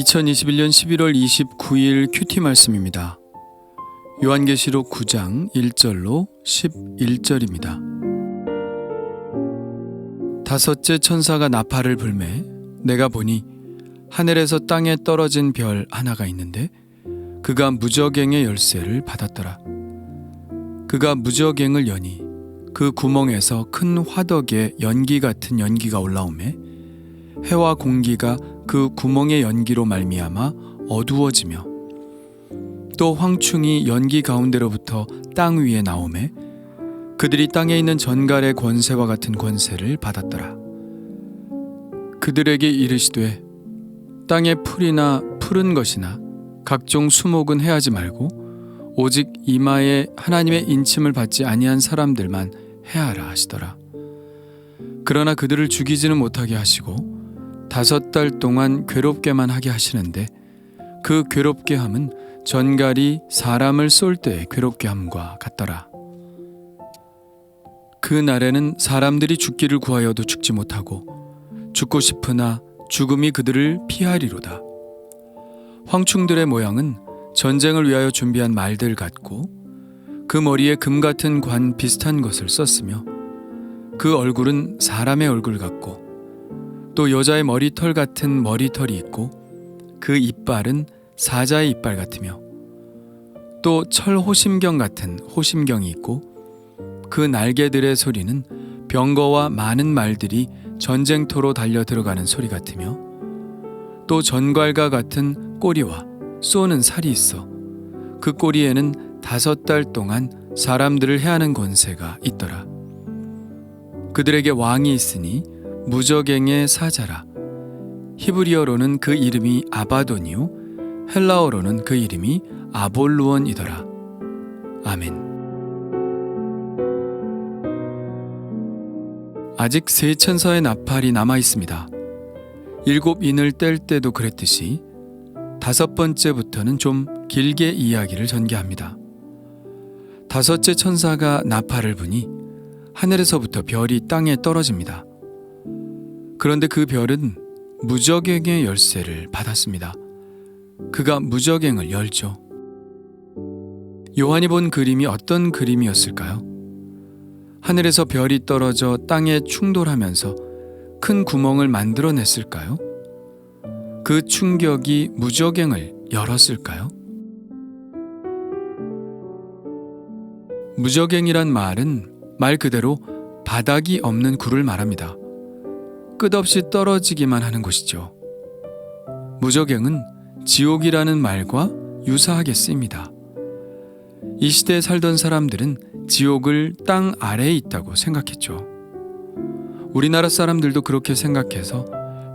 2021년 11월 29일 큐티 말씀입니다. 요한계시록 9장 1절로 11절입니다. 다섯째 천사가 나팔을 불매 내가 보니 하늘에서 땅에 떨어진 별 하나가 있는데 그가 무저갱의 열쇠를 받았더라. 그가 무저갱을 여니 그 구멍에서 큰 화덕에 연기 같은 연기가 올라오매 해와 공기가 그 구멍의 연기로 말미암아 어두워지며 또 황충이 연기 가운데로부터 땅 위에 나오매 그들이 땅에 있는 전갈의 권세와 같은 권세를 받았더라. 그들에게 이르시되 땅의 풀이나 푸른 것이나 각종 수목은 해하지 말고 오직 이마에 하나님의 인침을 받지 아니한 사람들만 해하라 하시더라. 그러나 그들을 죽이지는 못하게 하시고 다섯 달 동안 괴롭게만 하게 하시는데 그 괴롭게 함은 전갈이 사람을 쏠때 괴롭게 함과 같더라. 그 날에는 사람들이 죽기를 구하여도 죽지 못하고 죽고 싶으나 죽음이 그들을 피하리로다. 황충들의 모양은 전쟁을 위하여 준비한 말들 같고 그 머리에 금 같은 관 비슷한 것을 썼으며 그 얼굴은 사람의 얼굴 같고 또 여자의 머리털 같은 머리털이 있고 그 이빨은 사자의 이빨 같으며 또 철 호심경 같은 호심경이 있고 그 날개들의 소리는 병거와 많은 말들이 전쟁터로 달려 들어가는 소리 같으며 또 전갈과 같은 꼬리와 쏘는 살이 있어 그 꼬리에는 다섯 달 동안 사람들을 해하는 권세가 있더라. 그들에게 왕이 있으니 무적행의 사자라. 히브리어로는 그 이름이 아바돈이요 헬라어로는 그 이름이 아볼루온이더라. 아멘. 아직 세 천사의 나팔이 남아 있습니다. 일곱 인을 뗄 때도 그랬듯이 다섯 번째부터는 좀 길게 이야기를 전개합니다. 다섯째 천사가 나팔을 부니 하늘에서부터 별이 땅에 떨어집니다. 그런데 그 별은 무적행의 열쇠를 받았습니다. 그가 무적행을 열죠. 요한이 본 그림이 어떤 그림이었을까요? 하늘에서 별이 떨어져 땅에 충돌하면서 큰 구멍을 만들어냈을까요? 그 충격이 무적행을 열었을까요? 무적행이란 말은 말 그대로 바닥이 없는 굴을 말합니다. 끝없이 떨어지기만 하는 곳이죠. 무적행은 지옥이라는 말과 유사하게 쓰입니다. 이 시대에 살던 사람들은 지옥을 땅 아래에 있다고 생각했죠. 우리나라 사람들도 그렇게 생각해서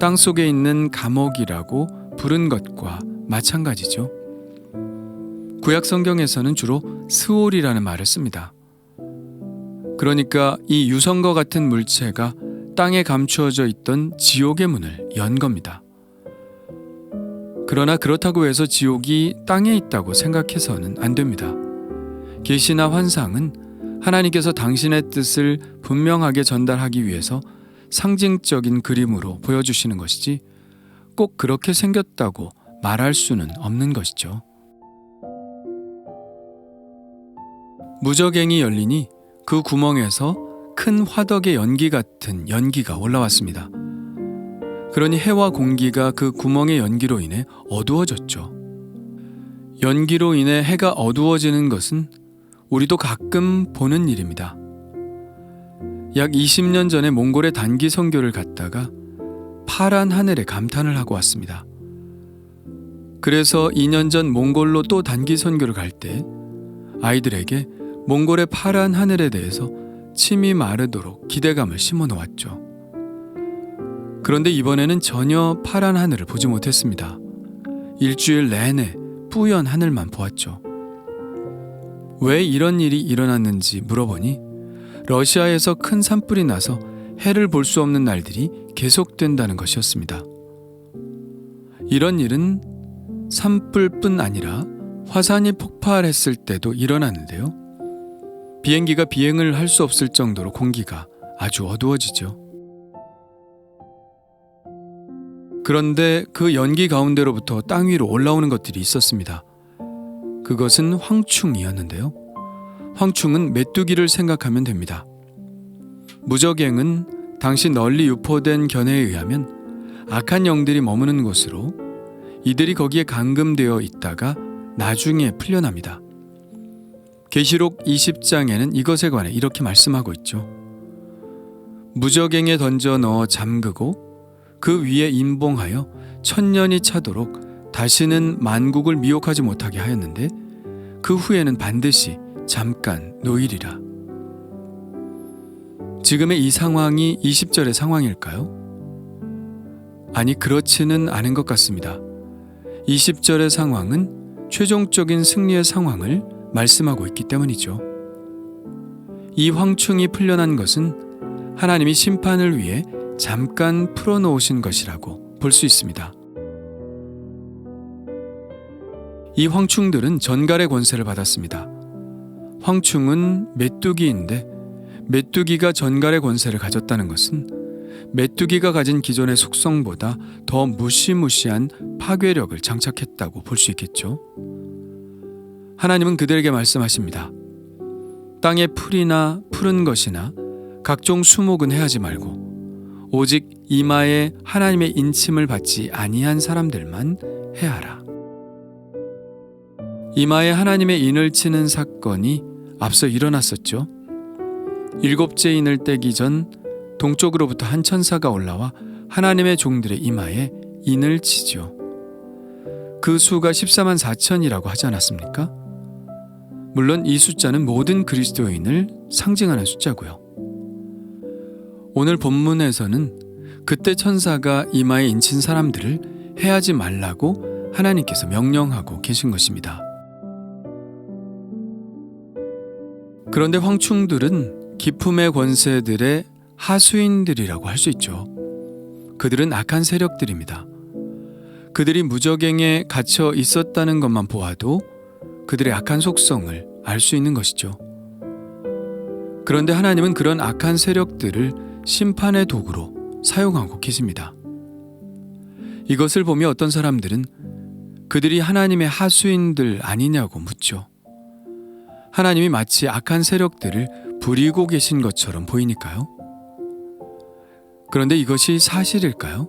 땅 속에 있는 감옥이라고 부른 것과 마찬가지죠. 구약 성경에서는 주로 스올이라는 말을 씁니다. 그러니까 이 유성과 같은 물체가 땅에 감추어져 있던 지옥의 문을 연 겁니다. 그러나 그렇다고 해서 지옥이 땅에 있다고 생각해서는 안 됩니다. 계시나 환상은 하나님께서 당신의 뜻을 분명하게 전달하기 위해서 상징적인 그림으로 보여주시는 것이지 꼭 그렇게 생겼다고 말할 수는 없는 것이죠. 무적행이 열리니 그 구멍에서 큰 화덕의 연기 같은 연기가 올라왔습니다. 그러니 해와 공기가 그 구멍의 연기로 인해 어두워졌죠. 연기로 인해 해가 어두워지는 것은 우리도 가끔 보는 일입니다. 약 20년 전에 몽골의 단기 선교를 갔다가 파란 하늘에 감탄을 하고 왔습니다. 그래서 2년 전 몽골로 또 단기 선교를 갈 때 아이들에게 몽골의 파란 하늘에 대해서 침이 마르도록 기대감을 심어 놓았죠. 그런데 이번에는 전혀 파란 하늘을 보지 못했습니다. 일주일 내내 뿌연 하늘만 보았죠. 왜 이런 일이 일어났는지 물어보니 러시아에서 큰 산불이 나서 해를 볼 수 없는 날들이 계속된다는 것이었습니다. 이런 일은 산불뿐 아니라 화산이 폭발했을 때도 일어나는데요. 비행기가 비행을 할 수 없을 정도로 공기가 아주 어두워지죠. 그런데 그 연기 가운데로부터 땅 위로 올라오는 것들이 있었습니다. 그것은 황충이었는데요. 황충은 메뚜기를 생각하면 됩니다. 무적행은 당시 널리 유포된 견해에 의하면 악한 영들이 머무는 곳으로 이들이 거기에 감금되어 있다가 나중에 풀려납니다. 계시록 20장에는 이것에 관해 이렇게 말씀하고 있죠. 무적행에 던져 넣어 잠그고 그 위에 임봉하여 천년이 차도록 다시는 만국을 미혹하지 못하게 하였는데 그 후에는 반드시 잠깐 노일이라. 지금의 이 상황이 20절의 상황일까요? 아니 그렇지는 않은 것 같습니다. 20절의 상황은 최종적인 승리의 상황을 말씀하고 있기 때문이죠. 이 황충이 풀려난 것은 하나님이 심판을 위해 잠깐 풀어놓으신 것이라고 볼 수 있습니다. 이 황충들은 전갈의 권세를 받았습니다. 황충은 메뚜기인데 메뚜기가 전갈의 권세를 가졌다는 것은 메뚜기가 가진 기존의 속성보다 더 무시무시한 파괴력을 장착했다고 볼 수 있겠죠. 하나님은 그들에게 말씀하십니다. 땅의 풀이나 푸른 것이나 각종 수목은 해하지 말고 오직 이마에 하나님의 인침을 받지 아니한 사람들만 해하라. 이마에 하나님의 인을 치는 사건이 앞서 일어났었죠. 일곱째 인을 떼기 전 동쪽으로부터 한 천사가 올라와 하나님의 종들의 이마에 인을 치죠. 그 수가 14만 4천이라고 하지 않았습니까? 물론 이 숫자는 모든 그리스도인을 상징하는 숫자고요. 오늘 본문에서는 그때 천사가 이마에 인친 사람들을 해하지 말라고 하나님께서 명령하고 계신 것입니다. 그런데 황충들은 기품의 권세들의 하수인들이라고 할 수 있죠. 그들은 악한 세력들입니다. 그들이 무적행에 갇혀 있었다는 것만 보아도 그들의 악한 속성을 알 수 있는 것이죠. 그런데 하나님은 그런 악한 세력들을 심판의 도구로 사용하고 계십니다. 이것을 보며 어떤 사람들은 그들이 하나님의 하수인들 아니냐고 묻죠. 하나님이 마치 악한 세력들을 부리고 계신 것처럼 보이니까요. 그런데 이것이 사실일까요?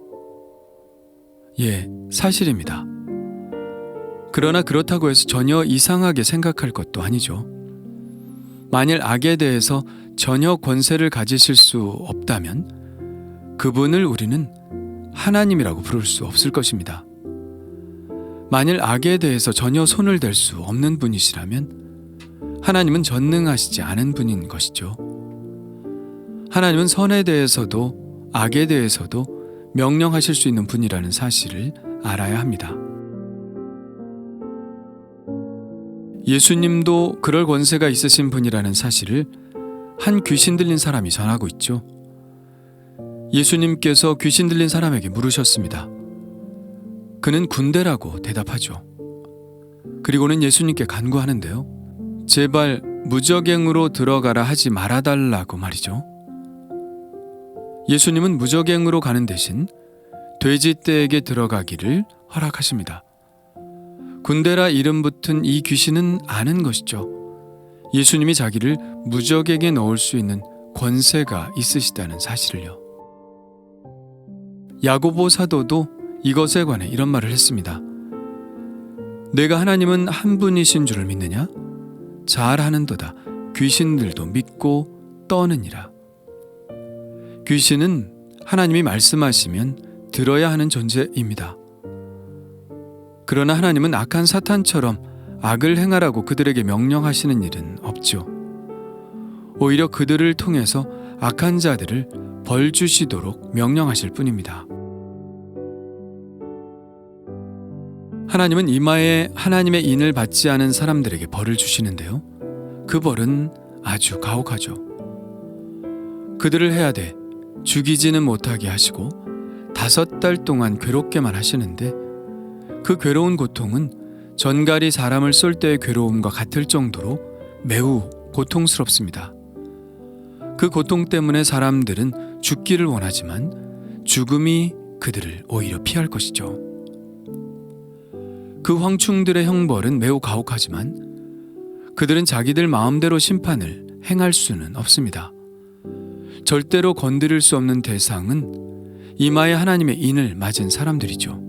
예, 사실입니다. 그러나 그렇다고 해서 전혀 이상하게 생각할 것도 아니죠. 만일 악에 대해서 전혀 권세를 가지실 수 없다면 그분을 우리는 하나님이라고 부를 수 없을 것입니다. 만일 악에 대해서 전혀 손을 댈 수 없는 분이시라면 하나님은 전능하시지 않은 분인 것이죠. 하나님은 선에 대해서도 악에 대해서도 명령하실 수 있는 분이라는 사실을 알아야 합니다. 예수님도 그럴 권세가 있으신 분이라는 사실을 한 귀신 들린 사람이 전하고 있죠. 예수님께서 귀신 들린 사람에게 물으셨습니다. 그는 군대라고 대답하죠. 그리고는 예수님께 간구하는데요. 제발 무적행으로 들어가라 하지 말아달라고 말이죠. 예수님은 무적행으로 가는 대신 돼지떼에게 들어가기를 허락하십니다. 군대라 이름 붙은 이 귀신은 아는 것이죠. 예수님이 자기를 무적에게 넣을 수 있는 권세가 있으시다는 사실을요. 야고보 사도도 이것에 관해 이런 말을 했습니다. 내가 하나님은 한 분이신 줄을 믿느냐? 잘 하는도다. 귀신들도 믿고 떠느니라. 귀신은 하나님이 말씀하시면 들어야 하는 존재입니다. 그러나 하나님은 악한 사탄처럼 악을 행하라고 그들에게 명령하시는 일은 없죠. 오히려 그들을 통해서 악한 자들을 벌 주시도록 명령하실 뿐입니다. 하나님은 이마에 하나님의 인을 받지 않은 사람들에게 벌을 주시는데요. 그 벌은 아주 가혹하죠. 그들을 해야 돼 죽이지는 못하게 하시고 다섯 달 동안 괴롭게만 하시는데 그 괴로운 고통은 전갈이 사람을 쏠 때의 괴로움과 같을 정도로 매우 고통스럽습니다. 그 고통 때문에 사람들은 죽기를 원하지만 죽음이 그들을 오히려 피할 것이죠. 그 황충들의 형벌은 매우 가혹하지만 그들은 자기들 마음대로 심판을 행할 수는 없습니다. 절대로 건드릴 수 없는 대상은 이마에 하나님의 인을 맞은 사람들이죠.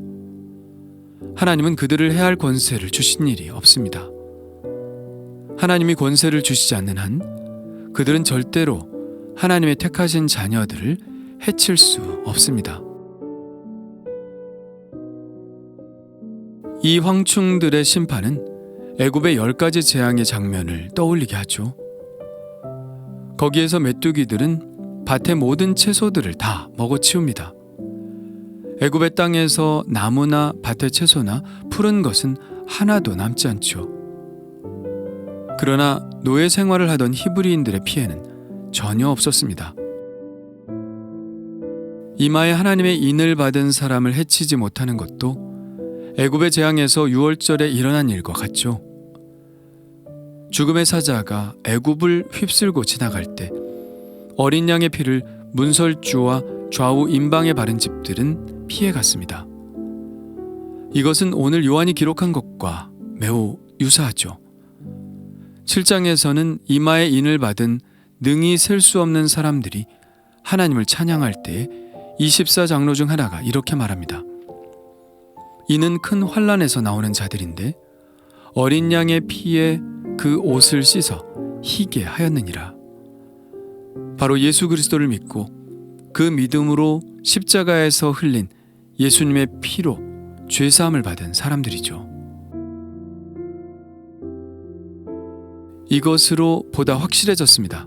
하나님은 그들을 해할 권세를 주신 일이 없습니다. 하나님이 권세를 주시지 않는 한 그들은 절대로 하나님의 택하신 자녀들을 해칠 수 없습니다. 이 황충들의 심판은 애굽의 열 가지 재앙의 장면을 떠올리게 하죠. 거기에서 메뚜기들은 밭의 모든 채소들을 다 먹어치웁니다. 애굽의 땅에서 나무나 밭의 채소나 푸른 것은 하나도 남지 않죠. 그러나 노예 생활을 하던 히브리인들의 피해는 전혀 없었습니다. 이마에 하나님의 인을 받은 사람을 해치지 못하는 것도 애굽의 재앙에서 6월절에 일어난 일과 같죠. 죽음의 사자가 애굽을 휩쓸고 지나갈 때 어린 양의 피를 문설주와 좌우 임방에 바른 집들은 피해갔습니다. 이것은 오늘 요한이 기록한 것과 매우 유사하죠. 7장에서는 이마에 인을 받은 능히 셀 수 없는 사람들이 하나님을 찬양할 때 24장로 중 하나가 이렇게 말합니다. 이는 큰 환란에서 나오는 자들인데 어린 양의 피에 그 옷을 씻어 희게 하였느니라. 바로 예수 그리스도를 믿고 그 믿음으로 십자가에서 흘린 예수님의 피로 죄 사함을 받은 사람들이죠. 이것으로 보다 확실해졌습니다.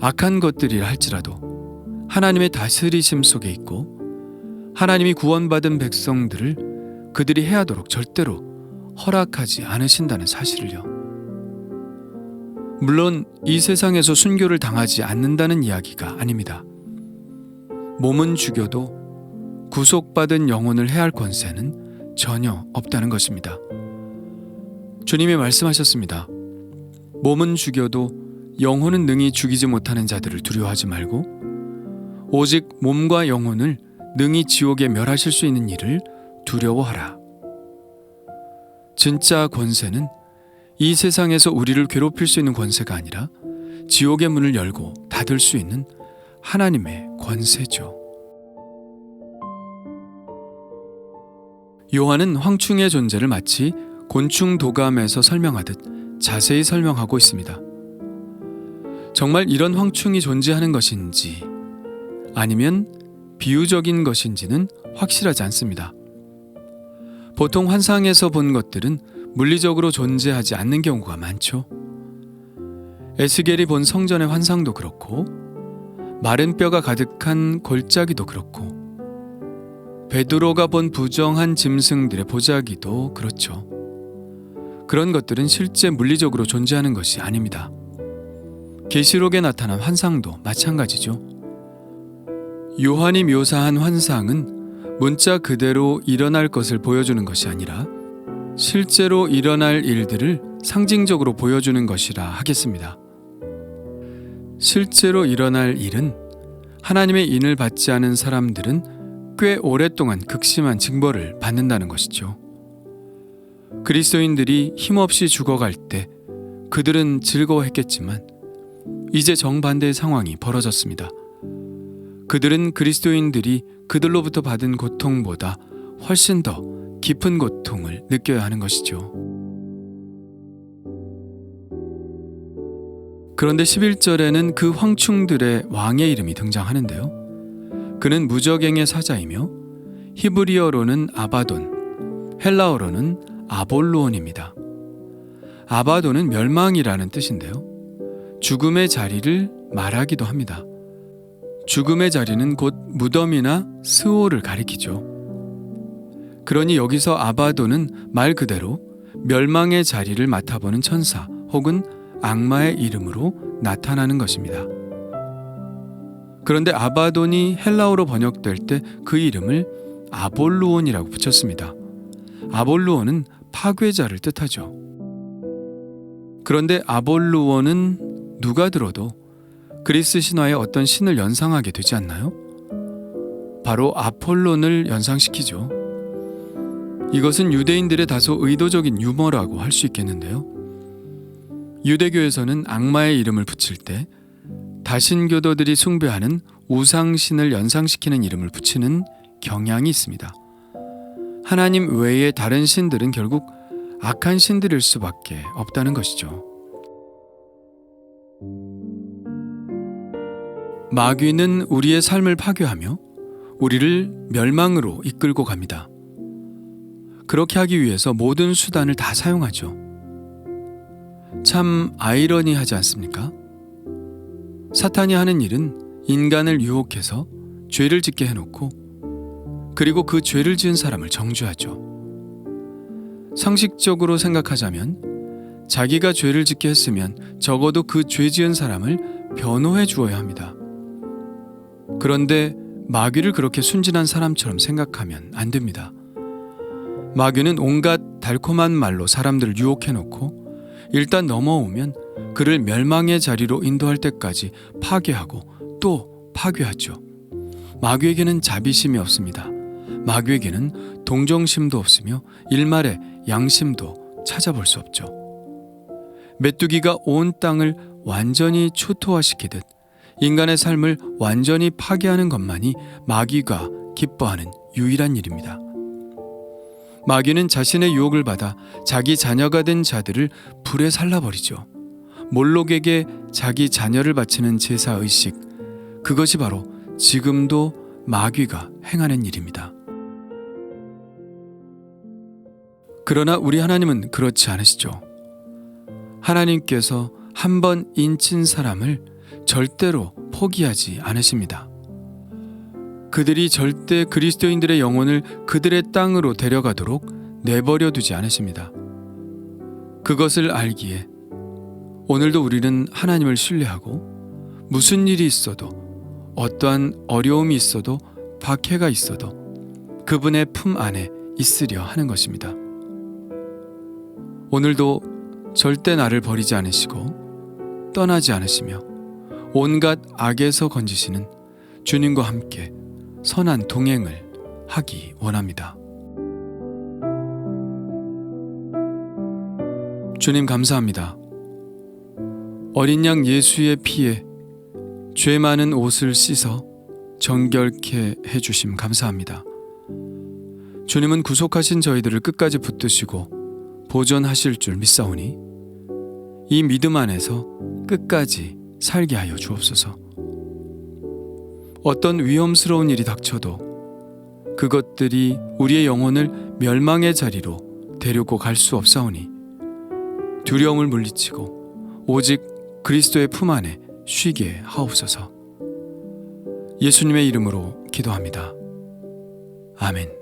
악한 것들이라 할지라도 하나님의 다스리심 속에 있고 하나님이 구원받은 백성들을 그들이 해하도록 절대로 허락하지 않으신다는 사실을요. 물론 이 세상에서 순교를 당하지 않는다는 이야기가 아닙니다. 몸은 죽여도 구속받은 영혼을 해할 권세는 전혀 없다는 것입니다. 주님이 말씀하셨습니다. 몸은 죽여도 영혼은 능히 죽이지 못하는 자들을 두려워하지 말고 오직 몸과 영혼을 능히 지옥에 멸하실 수 있는 일을 두려워하라. 진짜 권세는 이 세상에서 우리를 괴롭힐 수 있는 권세가 아니라 지옥의 문을 열고 닫을 수 있는 하나님의 권세죠. 요한은 황충의 존재를 마치 곤충 도감에서 설명하듯 자세히 설명하고 있습니다. 정말 이런 황충이 존재하는 것인지 아니면 비유적인 것인지는 확실하지 않습니다. 보통 환상에서 본 것들은 물리적으로 존재하지 않는 경우가 많죠. 에스겔이 본 성전의 환상도 그렇고 마른 뼈가 가득한 골짜기도 그렇고 베드로가 본 부정한 짐승들의 보자기도 그렇죠. 그런 것들은 실제 물리적으로 존재하는 것이 아닙니다. 계시록에 나타난 환상도 마찬가지죠. 요한이 묘사한 환상은 문자 그대로 일어날 것을 보여주는 것이 아니라 실제로 일어날 일들을 상징적으로 보여주는 것이라 하겠습니다. 실제로 일어날 일은 하나님의 인을 받지 않은 사람들은 꽤 오랫동안 극심한 징벌을 받는다는 것이죠. 그리스도인들이 힘없이 죽어갈 때 그들은 즐거워했겠지만 이제 정반대의 상황이 벌어졌습니다. 그들은 그리스도인들이 그들로부터 받은 고통보다 훨씬 더 깊은 고통을 느껴야 하는 것이죠. 그런데 11절에는 그 황충들의 왕의 이름이 등장하는데요. 그는 무적행의 사자이며 히브리어로는 아바돈, 헬라어로는 아볼로온입니다. 아바돈은 멸망이라는 뜻인데요. 죽음의 자리를 말하기도 합니다. 죽음의 자리는 곧 무덤이나 스오를 가리키죠. 그러니 여기서 아바도는 말 그대로 멸망의 자리를 맡아보는 천사 혹은 악마의 이름으로 나타나는 것입니다. 그런데 아바돈이 헬라어로 번역될 때 그 이름을 아볼루온이라고 붙였습니다. 아볼루온은 파괴자를 뜻하죠. 그런데 아볼루온은 누가 들어도 그리스 신화의 어떤 신을 연상하게 되지 않나요? 바로 아폴론을 연상시키죠. 이것은 유대인들의 다소 의도적인 유머라고 할 수 있겠는데요. 유대교에서는 악마의 이름을 붙일 때 다신교도들이 숭배하는 우상신을 연상시키는 이름을 붙이는 경향이 있습니다. 하나님 외의 다른 신들은 결국 악한 신들일 수밖에 없다는 것이죠. 마귀는 우리의 삶을 파괴하며 우리를 멸망으로 이끌고 갑니다. 그렇게 하기 위해서 모든 수단을 다 사용하죠. 참 아이러니하지 않습니까? 사탄이 하는 일은 인간을 유혹해서 죄를 짓게 해놓고 그리고 그 죄를 지은 사람을 정죄하죠. 상식적으로 생각하자면 자기가 죄를 짓게 했으면 적어도 그 죄 지은 사람을 변호해 주어야 합니다. 그런데 마귀를 그렇게 순진한 사람처럼 생각하면 안 됩니다. 마귀는 온갖 달콤한 말로 사람들을 유혹해 놓고 일단 넘어오면 그를 멸망의 자리로 인도할 때까지 파괴하고 또 파괴하죠. 마귀에게는 자비심이 없습니다. 마귀에게는 동정심도 없으며 일말의 양심도 찾아볼 수 없죠. 메뚜기가 온 땅을 완전히 초토화시키듯 인간의 삶을 완전히 파괴하는 것만이 마귀가 기뻐하는 유일한 일입니다. 마귀는 자신의 유혹을 받아 자기 자녀가 된 자들을 불에 살라버리죠. 몰록에게 자기 자녀를 바치는 제사 의식, 그것이 바로 지금도 마귀가 행하는 일입니다. 그러나 우리 하나님은 그렇지 않으시죠. 하나님께서 한 번 인친 사람을 절대로 포기하지 않으십니다. 그들이 절대 그리스도인들의 영혼을 그들의 땅으로 데려가도록 내버려 두지 않으십니다. 그것을 알기에 오늘도 우리는 하나님을 신뢰하고 무슨 일이 있어도 어떠한 어려움이 있어도 박해가 있어도 그분의 품 안에 있으려 하는 것입니다. 오늘도 절대 나를 버리지 않으시고 떠나지 않으시며 온갖 악에서 건지시는 주님과 함께 선한 동행을 하기 원합니다. 주님 감사합니다. 어린 양 예수의 피에 죄 많은 옷을 씻어 정결케 해주심 감사합니다. 주님은 구속하신 저희들을 끝까지 붙드시고 보존하실 줄 믿사오니 이 믿음 안에서 끝까지 살게 하여 주옵소서. 어떤 위험스러운 일이 닥쳐도 그것들이 우리의 영혼을 멸망의 자리로 데리고 갈 수 없사오니 두려움을 물리치고 오직 그리스도의 품 안에 쉬게 하옵소서. 예수님의 이름으로 기도합니다. 아멘.